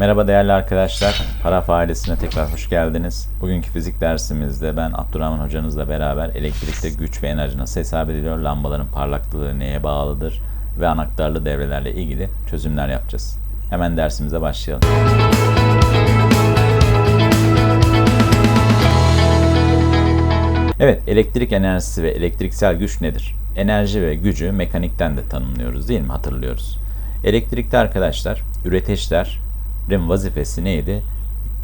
Merhaba değerli arkadaşlar. Paraf ailesine tekrar hoş geldiniz. Bugünkü fizik dersimizde ben Abdurrahman hocanızla beraber elektrikte güç ve enerji nasıl hesap ediliyor, lambaların parlaklığı neye bağlıdır ve anahtarlı devrelerle ilgili çözümler yapacağız. Hemen dersimize başlayalım. Evet, elektrik enerjisi ve elektriksel güç nedir? Enerji ve gücü mekanikten de tanımlıyoruz değil mi? Hatırlıyoruz. Elektrikte arkadaşlar, üreteçlerin vazifesi neydi?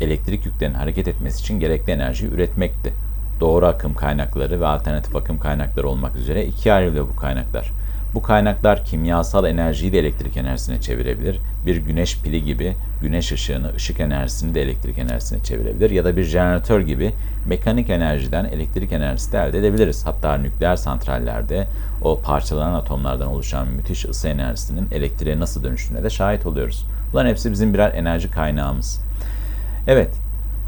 Elektrik yüklerinin hareket etmesi için gerekli enerjiyi üretmekti. Doğru akım kaynakları ve alternatif akım kaynakları olmak üzere ikiye ayrılıyor bu kaynaklar. Bu kaynaklar kimyasal enerjiyi de elektrik enerjisine çevirebilir. Bir güneş pili gibi güneş ışığını, ışık enerjisini de elektrik enerjisine çevirebilir. Ya da bir jeneratör gibi mekanik enerjiden elektrik enerjisi de elde edebiliriz. Hatta nükleer santrallerde o parçalanan atomlardan oluşan müthiş ısı enerjisinin elektriğe nasıl dönüştüğüne de şahit oluyoruz. Bunların hepsi bizim birer enerji kaynağımız. Evet,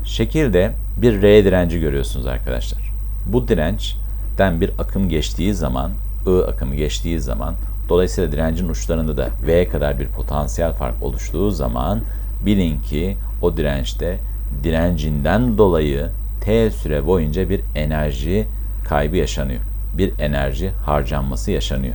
şekilde bir R direnci görüyorsunuz arkadaşlar. Bu dirençten bir akım geçtiği zaman I akımı geçtiği zaman dolayısıyla direncin uçlarında da V kadar bir potansiyel fark oluştuğu zaman bilin ki o dirençte direncinden dolayı T süre boyunca bir enerji kaybı yaşanıyor. Bir enerji harcanması yaşanıyor.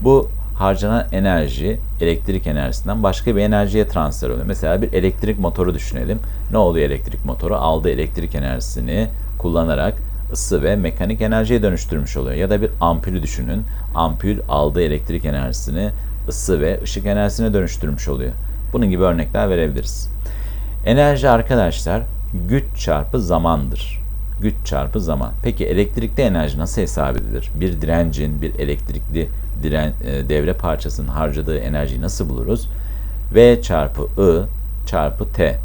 Bu harcanan enerji elektrik enerjisinden başka bir enerjiye transfer oluyor. Mesela bir elektrik motoru düşünelim. Ne oluyor elektrik motoru? Aldığı elektrik enerjisini kullanarak ısı ve mekanik enerjiye dönüştürmüş oluyor. Ya da bir ampulü düşünün. Ampul aldığı elektrik enerjisini ısı ve ışık enerjisine dönüştürmüş oluyor. Bunun gibi örnekler verebiliriz. Enerji arkadaşlar güç çarpı zamandır. Güç çarpı zaman. Peki elektrikli enerji nasıl hesap edilir? Bir direncin, bir elektrikli diren, e, devre parçasının harcadığı enerjiyi nasıl buluruz? V çarpı I çarpı T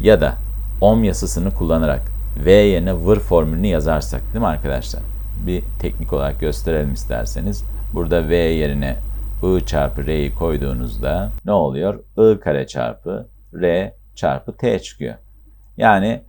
ya da ohm yasasını kullanarak V yerine vır formülünü yazarsak değil mi arkadaşlar? Bir teknik olarak gösterelim isterseniz. Burada V yerine I çarpı R'yi koyduğunuzda ne oluyor? I kare çarpı R çarpı T çıkıyor. Yani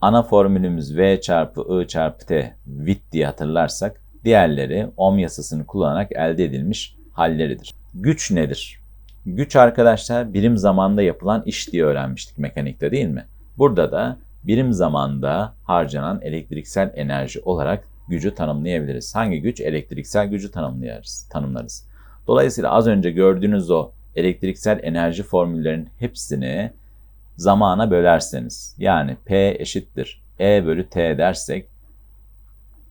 ana formülümüz V çarpı I çarpı T Witt diye hatırlarsak diğerleri ohm yasasını kullanarak elde edilmiş halleridir. Güç nedir? Güç arkadaşlar birim zamanda yapılan iş diye öğrenmiştik mekanikte değil mi? Burada da birim zamanda harcanan elektriksel enerji olarak gücü tanımlayabiliriz. Hangi güç? Elektriksel gücü tanımlayarız, tanımlarız. Dolayısıyla az önce gördüğünüz o elektriksel enerji formüllerinin hepsini zamana bölerseniz yani P eşittir E bölü T dersek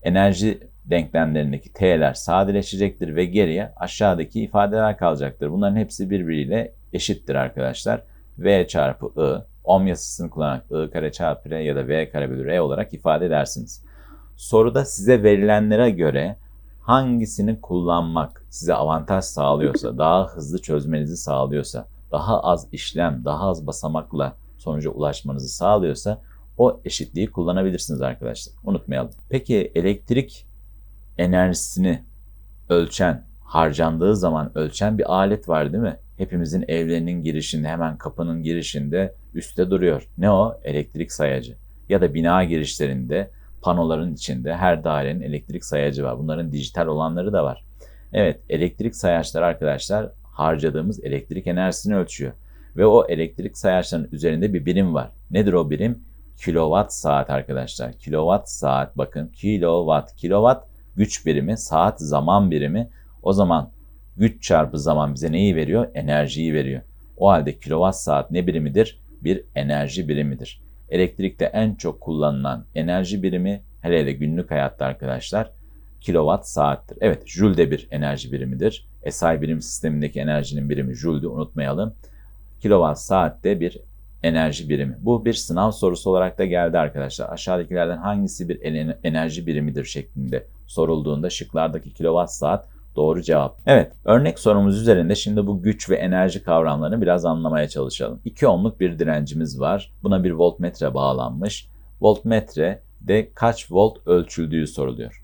enerji denklemlerindeki T'ler sadeleşecektir ve geriye aşağıdaki ifadeler kalacaktır. Bunların hepsi birbiriyle eşittir arkadaşlar. V çarpı I, ohm yasasını kullanarak I kare çarpı R ya da V kare bölü R olarak ifade edersiniz. Soruda size verilenlere göre hangisini kullanmak size avantaj sağlıyorsa, daha hızlı çözmenizi sağlıyorsa, daha az işlem, daha az basamakla sonuca ulaşmanızı sağlıyorsa o eşitliği kullanabilirsiniz arkadaşlar. Unutmayalım. Peki elektrik enerjisini ölçen, harcandığı zaman ölçen bir alet var değil mi? Hepimizin evlerinin girişinde, hemen kapının girişinde üstte duruyor. Ne o? Elektrik sayacı. Ya da bina girişlerinde, panoların içinde her dairenin elektrik sayacı var. Bunların dijital olanları da var. Evet, elektrik sayaçlar arkadaşlar harcadığımız elektrik enerjisini ölçüyor. Ve o elektrik sayaçlarının üzerinde bir birim var. Nedir o birim? Kilowatt saat arkadaşlar. Kilowatt saat bakın kilowatt. Kilowatt güç birimi, saat zaman birimi. O zaman güç çarpı zaman bize neyi veriyor? Enerjiyi veriyor. O halde kilowatt saat ne birimidir? Bir enerji birimidir. Elektrikte en çok kullanılan enerji birimi hele hele günlük hayatta arkadaşlar kilowatt saattir. Evet, joule de bir enerji birimidir. SI birim sistemindeki enerjinin birimi joule'du unutmayalım. Kilowatt saat de bir enerji birimi. Bu bir sınav sorusu olarak da geldi arkadaşlar. Aşağıdakilerden hangisi bir enerji birimidir şeklinde sorulduğunda şıklardaki kilowatt saat doğru cevap. Evet, örnek sorumuz üzerinde şimdi bu güç ve enerji kavramlarını biraz anlamaya çalışalım. 2 ohmluk bir direncimiz var. Buna bir voltmetre bağlanmış. Voltmetre de kaç volt ölçüldüğü soruluyor.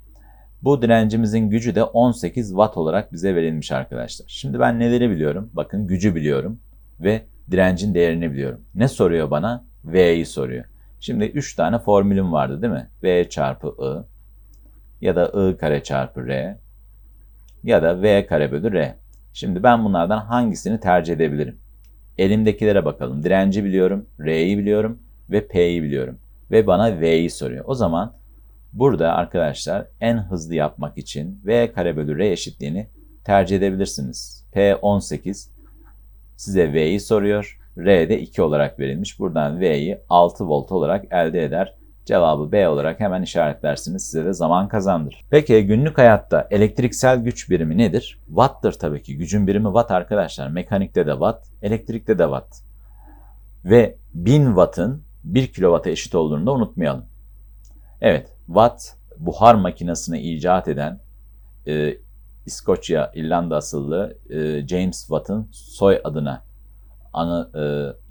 Bu direncimizin gücü de 18 watt olarak bize verilmiş arkadaşlar. Şimdi ben neleri biliyorum? Bakın gücü biliyorum ve direncin değerini biliyorum. Ne soruyor bana? V'yi soruyor. Şimdi 3 tane formülüm vardı değil mi? V çarpı I ya da I kare çarpı R ya da V kare bölü R. Şimdi ben bunlardan hangisini tercih edebilirim? Elimdekilere bakalım. Direnci biliyorum, R'yi biliyorum ve P'yi biliyorum. Ve bana V'yi soruyor. O zaman burada arkadaşlar en hızlı yapmak için V kare bölü R eşitliğini tercih edebilirsiniz. P 18 size V'yi soruyor. R de 2 olarak verilmiş. Buradan V'yi 6 volt olarak elde eder. Cevabı B olarak hemen işaretlersiniz. Size de zaman kazandır. Peki günlük hayatta elektriksel güç birimi nedir? Watt'tır tabii ki. Gücün birimi watt arkadaşlar. Mekanikte de watt, elektrikte de watt. Ve 1000 wattın 1 kilovata eşit olduğunu da unutmayalım. Evet, watt buhar makinesini icat eden e, İskoçya, İrlanda asıllı e, James Watt'ın soy adına anı e,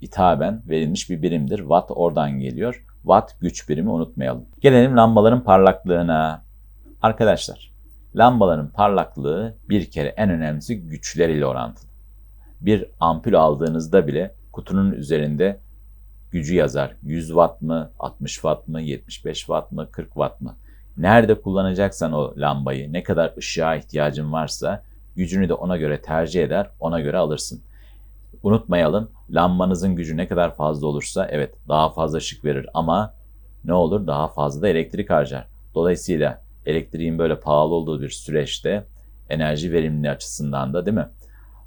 hitaben verilmiş bir birimdir. Watt oradan geliyor. Watt güç birimi unutmayalım. Gelelim lambaların parlaklığına. Arkadaşlar, lambaların parlaklığı bir kere en önemlisi güçleriyle orantılı. Bir ampul aldığınızda bile kutunun üzerinde gücü yazar. 100 watt mı, 60 watt mı, 75 watt mı, 40 watt mı? Nerede kullanacaksan o lambayı, ne kadar ışığa ihtiyacın varsa gücünü de ona göre tercih eder, ona göre alırsın. Unutmayalım lambanızın gücü ne kadar fazla olursa evet daha fazla ışık verir ama ne olur daha fazla da elektrik harcar. Dolayısıyla elektriğin böyle pahalı olduğu bir süreçte enerji verimliliği açısından da değil mi?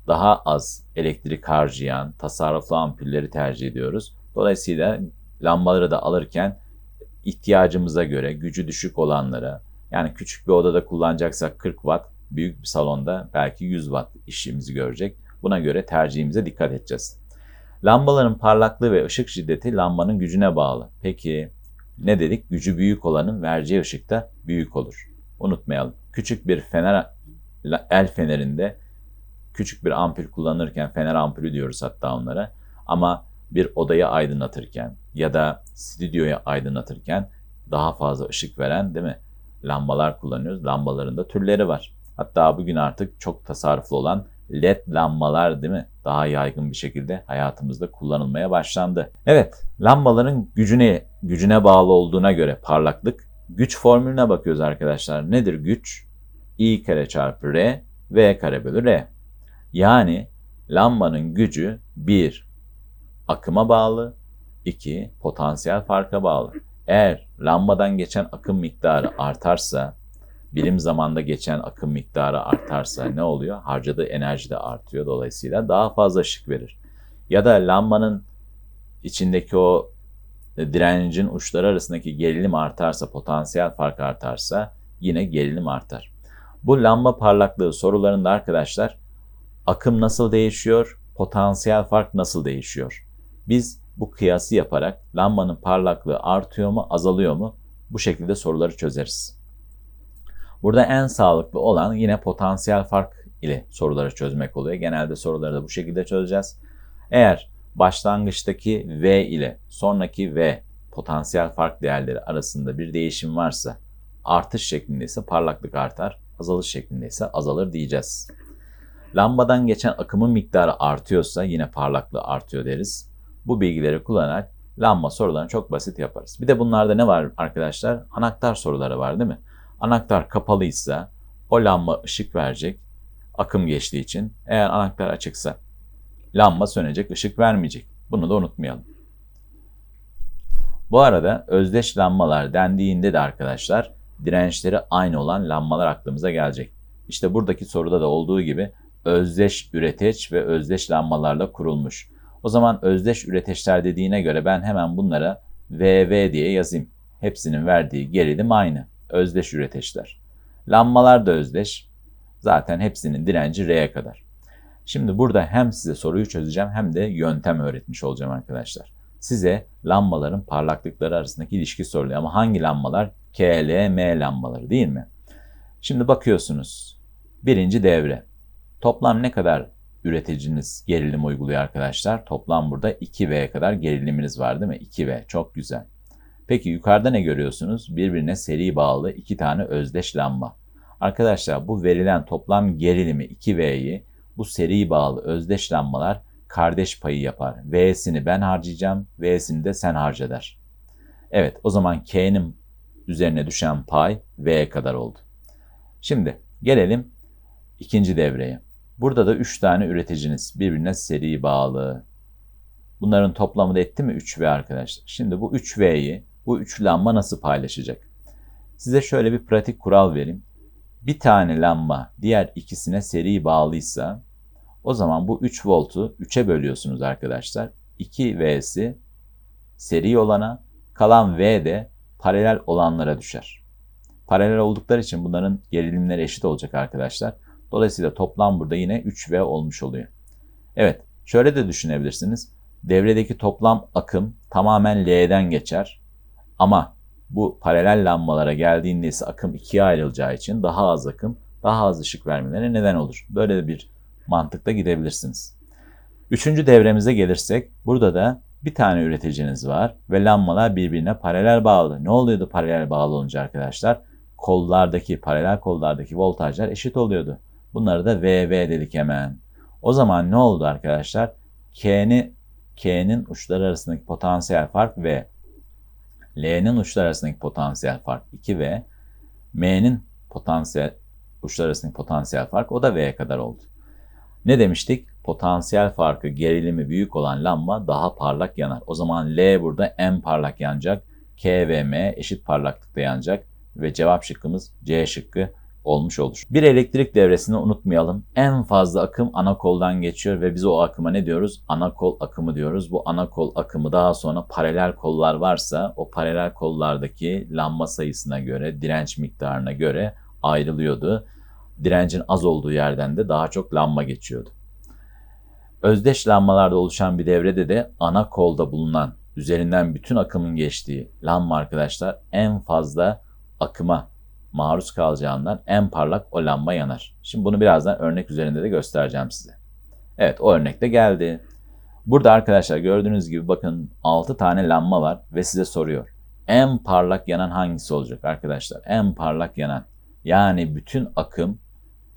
Daha az elektrik harcayan tasarruflu ampulleri tercih ediyoruz. Dolayısıyla lambaları da alırken ihtiyacımıza göre gücü düşük olanlara yani küçük bir odada kullanacaksak 40 watt, büyük bir salonda belki 100 watt işimizi görecek. Buna göre tercihimize dikkat edeceğiz. Lambaların parlaklığı ve ışık şiddeti lambanın gücüne bağlı. Peki ne dedik? Gücü büyük olanın vereceği ışık da büyük olur. Unutmayalım. Küçük bir fener el fenerinde küçük bir ampul kullanırken fener ampulü diyoruz hatta onlara. Ama bir odayı aydınlatırken ya da stüdyoyu aydınlatırken daha fazla ışık veren değil mi? Lambalar kullanıyoruz. Lambaların da türleri var. Hatta bugün artık çok tasarruflu olan LED lambalar değil mi? Daha yaygın bir şekilde hayatımızda kullanılmaya başlandı. Evet, lambaların gücüne gücüne bağlı olduğuna göre parlaklık güç formülüne bakıyoruz arkadaşlar. Nedir güç? I kare çarpı R, V kare bölü R. Yani lambanın gücü 1 akıma bağlı, 2 potansiyel farka bağlı. Eğer lambadan geçen akım miktarı artarsa birim zamanda geçen akım miktarı artarsa ne oluyor? Harcadığı enerji de artıyor. Dolayısıyla daha fazla ışık verir. Ya da lambanın içindeki o direncin uçları arasındaki gerilim artarsa, potansiyel fark artarsa yine gerilim artar. Bu lamba parlaklığı sorularında arkadaşlar akım nasıl değişiyor, potansiyel fark nasıl değişiyor? Biz bu kıyası yaparak lambanın parlaklığı artıyor mu, azalıyor mu? Bu şekilde soruları çözeriz. Burada en sağlıklı olan yine potansiyel fark ile soruları çözmek oluyor. Genelde soruları da bu şekilde çözeceğiz. Eğer başlangıçtaki V ile sonraki V potansiyel fark değerleri arasında bir değişim varsa artış şeklindeyse parlaklık artar, azalış şeklindeyse azalır diyeceğiz. Lambadan geçen akımın miktarı artıyorsa yine parlaklığı artıyor deriz. Bu bilgileri kullanarak lamba sorularını çok basit yaparız. Bir de bunlarda ne var arkadaşlar? Anahtar soruları var değil mi? Anahtar kapalıysa o lamba ışık verecek akım geçtiği için. Eğer anahtar açıksa lamba sönecek, ışık vermeyecek. Bunu da unutmayalım. Bu arada özdeş lambalar dendiğinde de arkadaşlar dirençleri aynı olan lambalar aklımıza gelecek. İşte buradaki soruda da olduğu gibi özdeş üreteç ve özdeş lambalarla kurulmuş. O zaman özdeş üreteçler dediğine göre ben hemen bunlara VV diye yazayım. Hepsinin verdiği gerilim aynı özdeş üreteçler. Lambalar da özdeş. Zaten hepsinin direnci R'ye kadar. Şimdi burada hem size soruyu çözeceğim hem de yöntem öğretmiş olacağım arkadaşlar. Size lambaların parlaklıkları arasındaki ilişki soruluyor. Ama hangi lambalar? K, L, M lambaları değil mi? Şimdi bakıyorsunuz. Birinci devre. Toplam ne kadar üreticiniz gerilim uyguluyor arkadaşlar? Toplam burada 2V kadar geriliminiz var değil mi? 2V çok güzel. Peki yukarıda ne görüyorsunuz? Birbirine seri bağlı iki tane özdeş lamba. Arkadaşlar bu verilen toplam gerilimi 2V'yi bu seri bağlı özdeş lambalar kardeş payı yapar. V'sini ben harcayacağım, V'sini de sen harca der. Evet o zaman K'nin üzerine düşen pay V kadar oldu. Şimdi gelelim ikinci devreye. Burada da 3 tane üreticiniz birbirine seri bağlı. Bunların toplamı da etti mi 3V arkadaşlar. Şimdi bu 3V'yi bu üç lamba nasıl paylaşacak? Size şöyle bir pratik kural vereyim. Bir tane lamba diğer ikisine seri bağlıysa o zaman bu 3 voltu 3'e bölüyorsunuz arkadaşlar. 2V'si seri olana, kalan V de paralel olanlara düşer. Paralel oldukları için bunların gerilimleri eşit olacak arkadaşlar. Dolayısıyla toplam burada yine 3V olmuş oluyor. Evet, şöyle de düşünebilirsiniz. Devredeki toplam akım tamamen L'den geçer. Ama bu paralel lambalara geldiğinde ise akım ikiye ayrılacağı için daha az akım, daha az ışık vermelerine neden olur. Böyle bir mantıkla gidebilirsiniz. Üçüncü devremize gelirsek, burada da bir tane üreticiniz var ve lambalar birbirine paralel bağlı. Ne oluyordu paralel bağlı olunca arkadaşlar? Kollardaki, paralel kollardaki voltajlar eşit oluyordu. Bunları da VV dedik hemen. O zaman ne oldu arkadaşlar? K'ni K'nin uçları arasındaki potansiyel fark V. L'nin uçlar arasındaki potansiyel fark 2 V. M'nin potansiyel uçlar arasındaki potansiyel fark o da V'ye kadar oldu. Ne demiştik? Potansiyel farkı gerilimi büyük olan lamba daha parlak yanar. O zaman L burada en parlak yanacak. K ve M eşit parlaklıkta yanacak. Ve cevap şıkkımız C şıkkı olmuş olur. Bir elektrik devresini unutmayalım. En fazla akım ana koldan geçiyor ve biz o akıma ne diyoruz? Ana kol akımı diyoruz. Bu ana kol akımı daha sonra paralel kollar varsa o paralel kollardaki lamba sayısına göre, direnç miktarına göre ayrılıyordu. Direncin az olduğu yerden de daha çok lamba geçiyordu. Özdeş lambalarda oluşan bir devrede de ana kolda bulunan üzerinden bütün akımın geçtiği lamba arkadaşlar en fazla akıma maruz kalacağından en parlak o lamba yanar. Şimdi bunu birazdan örnek üzerinde de göstereceğim size. Evet o örnek de geldi. Burada arkadaşlar gördüğünüz gibi bakın 6 tane lamba var ve size soruyor. En parlak yanan hangisi olacak arkadaşlar? En parlak yanan. Yani bütün akım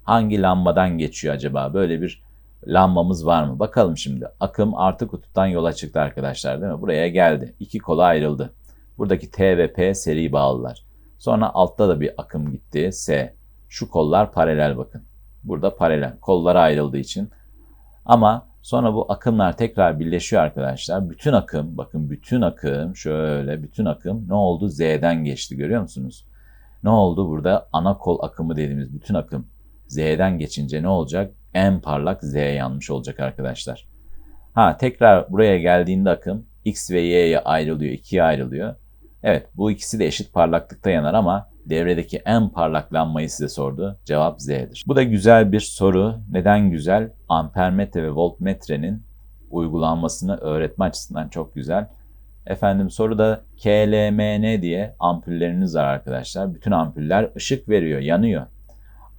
hangi lambadan geçiyor acaba? Böyle bir lambamız var mı? Bakalım şimdi. Akım artı kutuptan yola çıktı arkadaşlar değil mi? Buraya geldi. İki kola ayrıldı. Buradaki T ve P seri bağlılar. Sonra altta da bir akım gitti. S. Şu kollar paralel bakın. Burada paralel. Kollar ayrıldığı için. Ama sonra bu akımlar tekrar birleşiyor arkadaşlar. Bütün akım, bakın bütün akım, şöyle bütün akım ne oldu? Z'den geçti görüyor musunuz? Ne oldu burada? Ana kol akımı dediğimiz bütün akım Z'den geçince ne olacak? En parlak Z yanmış olacak arkadaşlar. Ha tekrar buraya geldiğinde akım X ve Y'ye ayrılıyor, ikiye ayrılıyor. Evet bu ikisi de eşit parlaklıkta yanar ama devredeki en parlak lambayı size sordu. Cevap Z'dir. Bu da güzel bir soru. Neden güzel? Ampermetre ve voltmetrenin uygulanmasını öğretme açısından çok güzel. Efendim soruda KLMN diye ampulleriniz var arkadaşlar. Bütün ampuller ışık veriyor, yanıyor.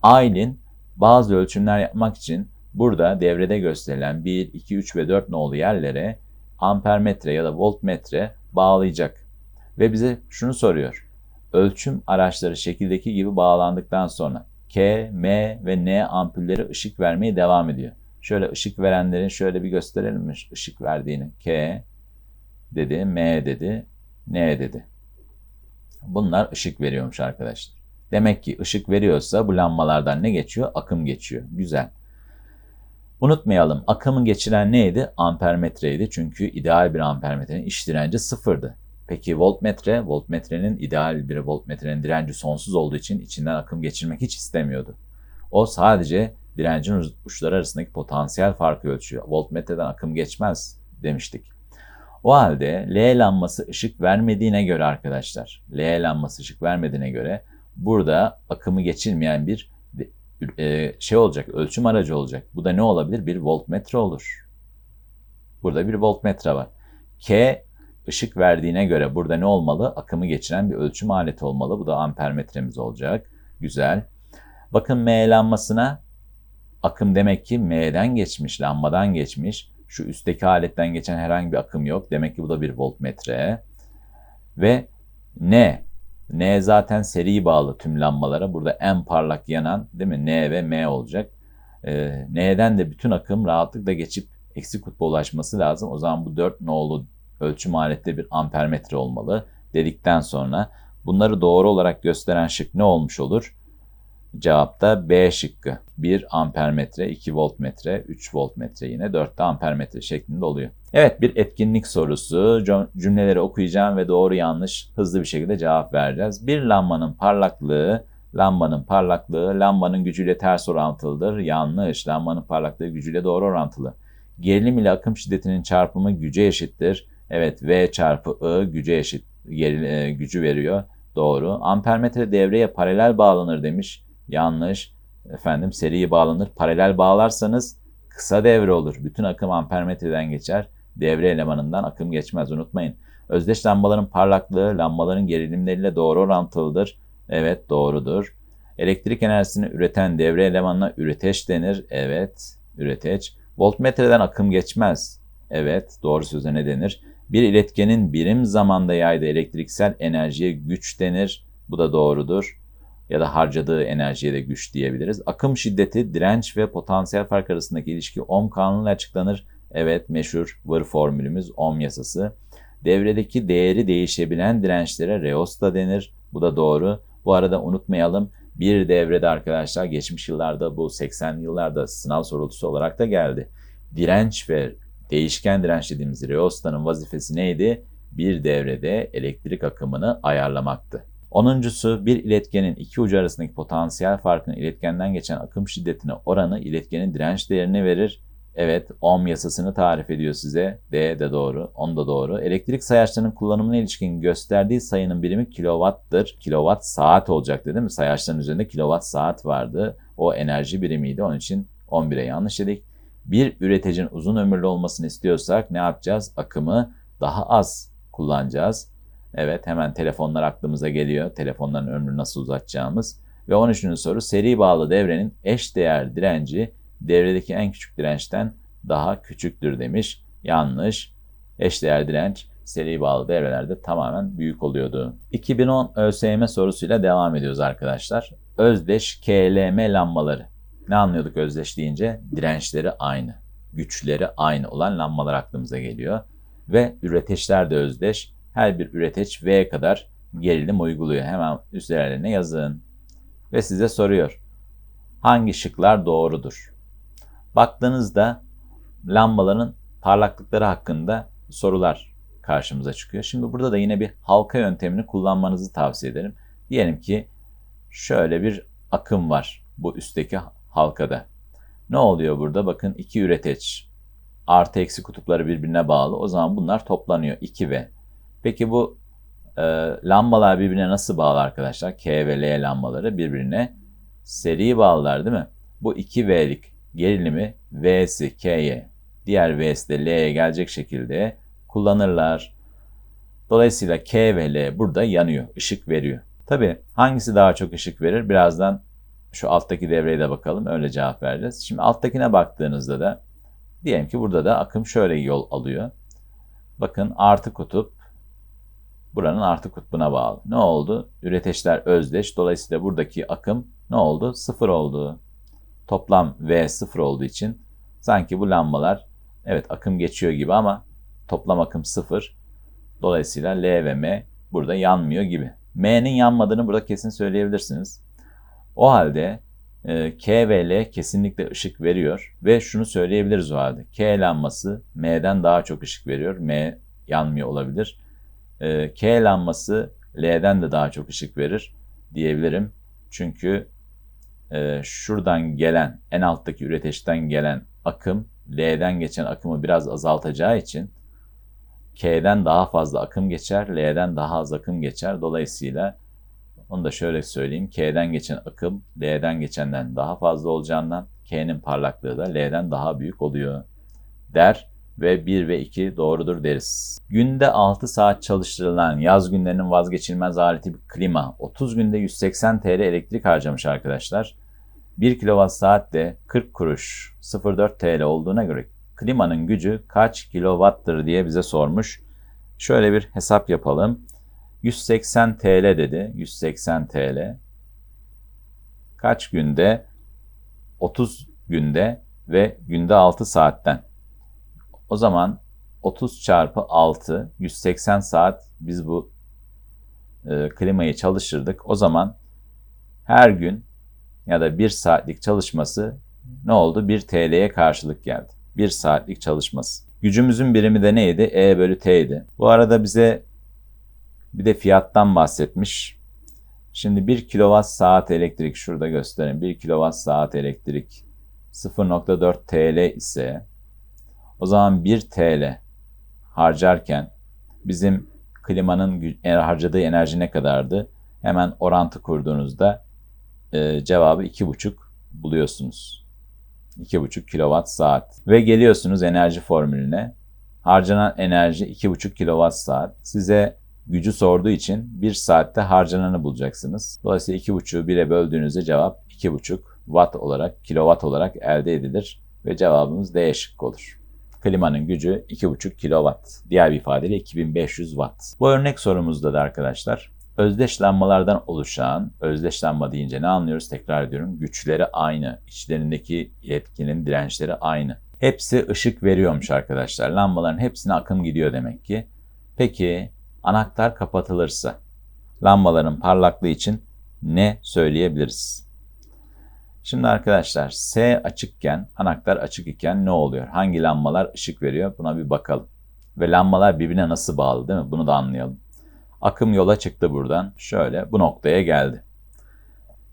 Aylin bazı ölçümler yapmak için burada devrede gösterilen 1, 2, 3 ve 4 nolu yerlere ampermetre ya da voltmetre bağlayacak. Ve bize şunu soruyor. Ölçüm araçları şekildeki gibi bağlandıktan sonra K, M ve N ampulleri ışık vermeye devam ediyor. Şöyle ışık verenlerin şöyle bir gösterelim mi ışık verdiğini? K dedi, M dedi, N dedi. Bunlar ışık veriyormuş arkadaşlar. Demek ki ışık veriyorsa bu lambalardan ne geçiyor? Akım geçiyor. Güzel. Unutmayalım akımı geçiren neydi? Ampermetreydi. Çünkü ideal bir ampermetrenin iş direnci sıfırdı. Peki voltmetre, voltmetrenin ideal bir voltmetrenin direnci sonsuz olduğu için içinden akım geçirmek hiç istemiyordu. O sadece direncin uçları arasındaki potansiyel farkı ölçüyor. Voltmetreden akım geçmez demiştik. O halde L lambası ışık vermediğine göre arkadaşlar, L lambası ışık vermediğine göre burada akımı geçirmeyen bir e, şey olacak, ölçüm aracı olacak. Bu da ne olabilir? Bir voltmetre olur. Burada bir voltmetre var. K ışık verdiğine göre burada ne olmalı? Akımı geçiren bir ölçüm aleti olmalı. Bu da ampermetremiz olacak. Güzel. Bakın M lambasına akım demek ki M'den geçmiş, lambadan geçmiş. Şu üstteki aletten geçen herhangi bir akım yok. Demek ki bu da bir voltmetre. Ve N. N zaten seri bağlı tüm lambalara. Burada en parlak yanan değil mi? N ve M olacak. Ee, N'den de bütün akım rahatlıkla geçip eksi kutba ulaşması lazım. O zaman bu 4 nolu ölçüm alette bir ampermetre olmalı dedikten sonra bunları doğru olarak gösteren şık ne olmuş olur? Cevapta B şıkkı. 1 ampermetre, 2 voltmetre, 3 voltmetre yine 4 de ampermetre şeklinde oluyor. Evet bir etkinlik sorusu. Cümleleri okuyacağım ve doğru yanlış hızlı bir şekilde cevap vereceğiz. Bir lambanın parlaklığı Lambanın parlaklığı lambanın gücüyle ters orantılıdır. Yanlış. Lambanın parlaklığı gücüyle doğru orantılı. Gerilim ile akım şiddetinin çarpımı güce eşittir. Evet V çarpı I güce eşit geri, e, gücü veriyor. Doğru. Ampermetre devreye paralel bağlanır demiş. Yanlış. Efendim seriyi bağlanır. Paralel bağlarsanız kısa devre olur. Bütün akım ampermetreden geçer. Devre elemanından akım geçmez unutmayın. Özdeş lambaların parlaklığı lambaların gerilimleriyle doğru orantılıdır. Evet doğrudur. Elektrik enerjisini üreten devre elemanına üreteç denir. Evet üreteç. Voltmetreden akım geçmez. Evet doğru söze ne denir? Bir iletkenin birim zamanda yaydığı elektriksel enerjiye güç denir. Bu da doğrudur. Ya da harcadığı enerjiye de güç diyebiliriz. Akım şiddeti, direnç ve potansiyel fark arasındaki ilişki Ohm kanunuyla açıklanır. Evet meşhur Wır formülümüz Ohm yasası. Devredeki değeri değişebilen dirençlere reosta denir. Bu da doğru. Bu arada unutmayalım bir devrede arkadaşlar geçmiş yıllarda bu 80'li yıllarda sınav sorultusu olarak da geldi. Direnç ve değişken direnç dediğimiz reostanın vazifesi neydi? Bir devrede elektrik akımını ayarlamaktı. Onuncusu bir iletkenin iki ucu arasındaki potansiyel farkın iletkenden geçen akım şiddetine oranı iletkenin direnç değerini verir. Evet, ohm yasasını tarif ediyor size. D de doğru, 10 da doğru. Elektrik sayaçlarının kullanımına ilişkin gösterdiği sayının birimi kilowattır. Kilowatt saat olacaktı değil mi? Sayaçların üzerinde kilowatt saat vardı. O enerji birimiydi. Onun için 11'e yanlış dedik. Bir üreticinin uzun ömürlü olmasını istiyorsak ne yapacağız? Akımı daha az kullanacağız. Evet hemen telefonlar aklımıza geliyor. Telefonların ömrünü nasıl uzatacağımız. Ve 13. soru seri bağlı devrenin eş değer direnci devredeki en küçük dirençten daha küçüktür demiş. Yanlış. Eşdeğer direnç seri bağlı devrelerde tamamen büyük oluyordu. 2010 ÖSYM sorusuyla devam ediyoruz arkadaşlar. Özdeş KLM lambaları. Ne anlıyorduk özdeş deyince? Dirençleri aynı, güçleri aynı olan lambalar aklımıza geliyor. Ve üreteçler de özdeş. Her bir üreteç V kadar gerilim uyguluyor. Hemen üzerlerine yazın. Ve size soruyor. Hangi şıklar doğrudur? Baktığınızda lambaların parlaklıkları hakkında sorular karşımıza çıkıyor. Şimdi burada da yine bir halka yöntemini kullanmanızı tavsiye ederim. Diyelim ki şöyle bir akım var bu üstteki halkada. Ne oluyor burada? Bakın iki üreteç artı eksi kutupları birbirine bağlı. O zaman bunlar toplanıyor 2V. Peki bu e, lambalar birbirine nasıl bağlı arkadaşlar? K ve L lambaları birbirine seri bağlılar değil mi? Bu 2V'lik gerilimi V'si K'ye, diğer V'si de L'ye gelecek şekilde kullanırlar. Dolayısıyla K ve L burada yanıyor, ışık veriyor. Tabi hangisi daha çok ışık verir? Birazdan şu alttaki devreye de bakalım. Öyle cevap vereceğiz. Şimdi alttakine baktığınızda da diyelim ki burada da akım şöyle yol alıyor. Bakın artı kutup buranın artı kutbuna bağlı. Ne oldu? Üreteçler özdeş. Dolayısıyla buradaki akım ne oldu? Sıfır oldu. Toplam V sıfır olduğu için sanki bu lambalar evet akım geçiyor gibi ama toplam akım sıfır. Dolayısıyla L ve M burada yanmıyor gibi. M'nin yanmadığını burada kesin söyleyebilirsiniz. O halde e, K ve L kesinlikle ışık veriyor ve şunu söyleyebiliriz o halde. K lambası M'den daha çok ışık veriyor. M yanmıyor olabilir. E, K lambası L'den de daha çok ışık verir diyebilirim. Çünkü e, şuradan gelen en alttaki üreteçten gelen akım L'den geçen akımı biraz azaltacağı için K'den daha fazla akım geçer, L'den daha az akım geçer. Dolayısıyla onu da şöyle söyleyeyim. K'den geçen akım L'den geçenden daha fazla olacağından K'nin parlaklığı da L'den daha büyük oluyor der ve 1 ve 2 doğrudur deriz. Günde 6 saat çalıştırılan yaz günlerinin vazgeçilmez aleti bir klima 30 günde 180 TL elektrik harcamış arkadaşlar. 1 kWh saatte 40 kuruş 0.4 TL olduğuna göre klimanın gücü kaç kilowattır diye bize sormuş. Şöyle bir hesap yapalım. 180 TL dedi. 180 TL. Kaç günde? 30 günde ve günde 6 saatten. O zaman 30 çarpı 6, 180 saat biz bu e, klimayı çalıştırdık. O zaman her gün ya da 1 saatlik çalışması ne oldu? 1 TL'ye karşılık geldi. 1 saatlik çalışması. Gücümüzün birimi de neydi? E bölü T'ydi. Bu arada bize bir de fiyattan bahsetmiş. Şimdi 1 kilowatt saat elektrik şurada göstereyim. 1 kilowatt saat elektrik 0.4 TL ise o zaman 1 TL harcarken bizim klimanın e, harcadığı enerji ne kadardı? Hemen orantı kurduğunuzda e, cevabı 2,5 buluyorsunuz. 2,5 kilowatt saat. Ve geliyorsunuz enerji formülüne. Harcanan enerji 2,5 kilowatt saat. Size gücü sorduğu için 1 saatte harcananı bulacaksınız. Dolayısıyla 2,5'u 1'e böldüğünüzde cevap 2,5 watt olarak, kilowatt olarak elde edilir ve cevabımız D şıkkı olur. Klimanın gücü 2,5 kilowatt. Diğer bir ifadeyle 2500 watt. Bu örnek sorumuzda da arkadaşlar özdeş lambalardan oluşan, özdeş lamba deyince ne anlıyoruz? Tekrar ediyorum. Güçleri aynı. İçlerindeki iletkinin dirençleri aynı. Hepsi ışık veriyormuş arkadaşlar. Lambaların hepsine akım gidiyor demek ki. Peki anahtar kapatılırsa lambaların parlaklığı için ne söyleyebiliriz? Şimdi arkadaşlar S açıkken, anahtar açık iken ne oluyor? Hangi lambalar ışık veriyor? Buna bir bakalım. Ve lambalar birbirine nasıl bağlı değil mi? Bunu da anlayalım. Akım yola çıktı buradan. Şöyle bu noktaya geldi.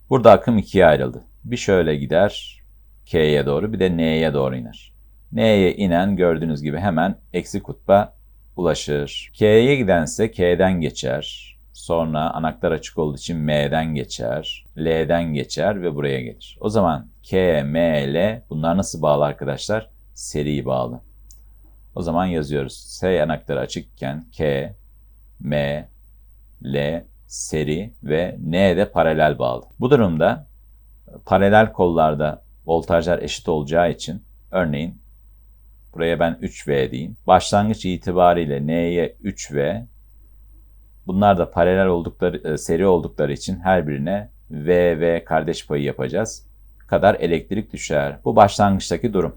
Burada akım ikiye ayrıldı. Bir şöyle gider K'ye doğru bir de N'ye doğru iner. N'ye inen gördüğünüz gibi hemen eksi kutba ulaşır. K'ye gidense K'den geçer. Sonra anahtar açık olduğu için M'den geçer. L'den geçer ve buraya gelir. O zaman K, M, L bunlar nasıl bağlı arkadaşlar? Seri bağlı. O zaman yazıyoruz. S anahtarı açıkken K, M, L seri ve N de paralel bağlı. Bu durumda paralel kollarda voltajlar eşit olacağı için örneğin buraya ben 3V diyeyim. Başlangıç itibariyle N'ye 3V bunlar da paralel oldukları e, seri oldukları için her birine V ve kardeş payı yapacağız. kadar elektrik düşer. Bu başlangıçtaki durum.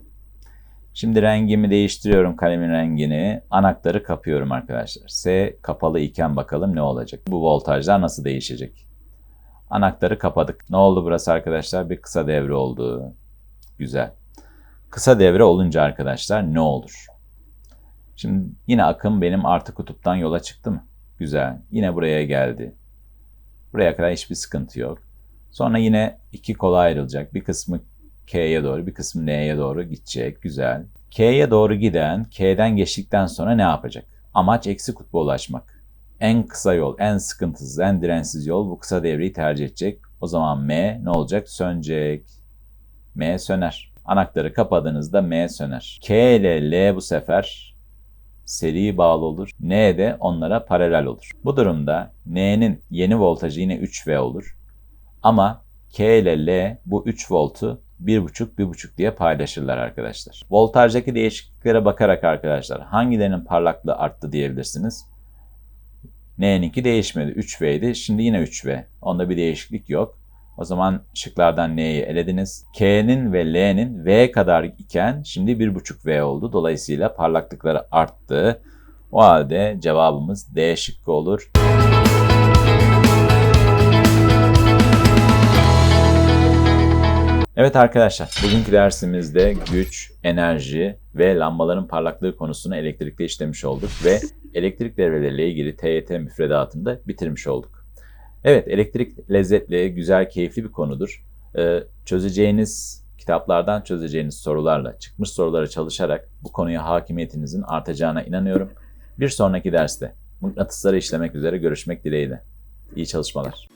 Şimdi rengimi değiştiriyorum kalemin rengini. Anahtarı kapıyorum arkadaşlar. S kapalı iken bakalım ne olacak. Bu voltajlar nasıl değişecek? Anahtarı kapadık. Ne oldu burası arkadaşlar? Bir kısa devre oldu. Güzel. Kısa devre olunca arkadaşlar ne olur? Şimdi yine akım benim artı kutuptan yola çıktı mı? Güzel. Yine buraya geldi. Buraya kadar hiçbir sıkıntı yok. Sonra yine iki kola ayrılacak. Bir kısmı K'ye doğru, bir kısmı N'ye doğru gidecek. Güzel. K'ye doğru giden, K'den geçtikten sonra ne yapacak? Amaç eksi kutba ulaşmak. En kısa yol, en sıkıntısız, en dirençsiz yol bu kısa devreyi tercih edecek. O zaman M ne olacak? Sönecek. M söner. Anahtarı kapadığınızda M söner. K ile L bu sefer seri bağlı olur. N de onlara paralel olur. Bu durumda N'nin yeni voltajı yine 3V olur. Ama K ile L bu 3 voltu 1,5 1,5 diye paylaşırlar arkadaşlar. Voltajdaki değişikliklere bakarak arkadaşlar hangilerinin parlaklığı arttı diyebilirsiniz. N'ninki değişmedi. 3V'ydi. Şimdi yine 3V. Onda bir değişiklik yok. O zaman şıklardan N'yi elediniz. K'nin ve L'nin V kadar iken şimdi 1,5V oldu. Dolayısıyla parlaklıkları arttı. O halde cevabımız D şıkkı olur. Evet arkadaşlar, bugünkü dersimizde güç, enerji ve lambaların parlaklığı konusunu elektrikte işlemiş olduk ve elektrik devreleriyle ilgili TYT müfredatını da bitirmiş olduk. Evet, elektrik lezzetli, güzel, keyifli bir konudur. Ee, çözeceğiniz, kitaplardan çözeceğiniz sorularla, çıkmış sorulara çalışarak bu konuya hakimiyetinizin artacağına inanıyorum. Bir sonraki derste mıknatısları işlemek üzere görüşmek dileğiyle. İyi çalışmalar.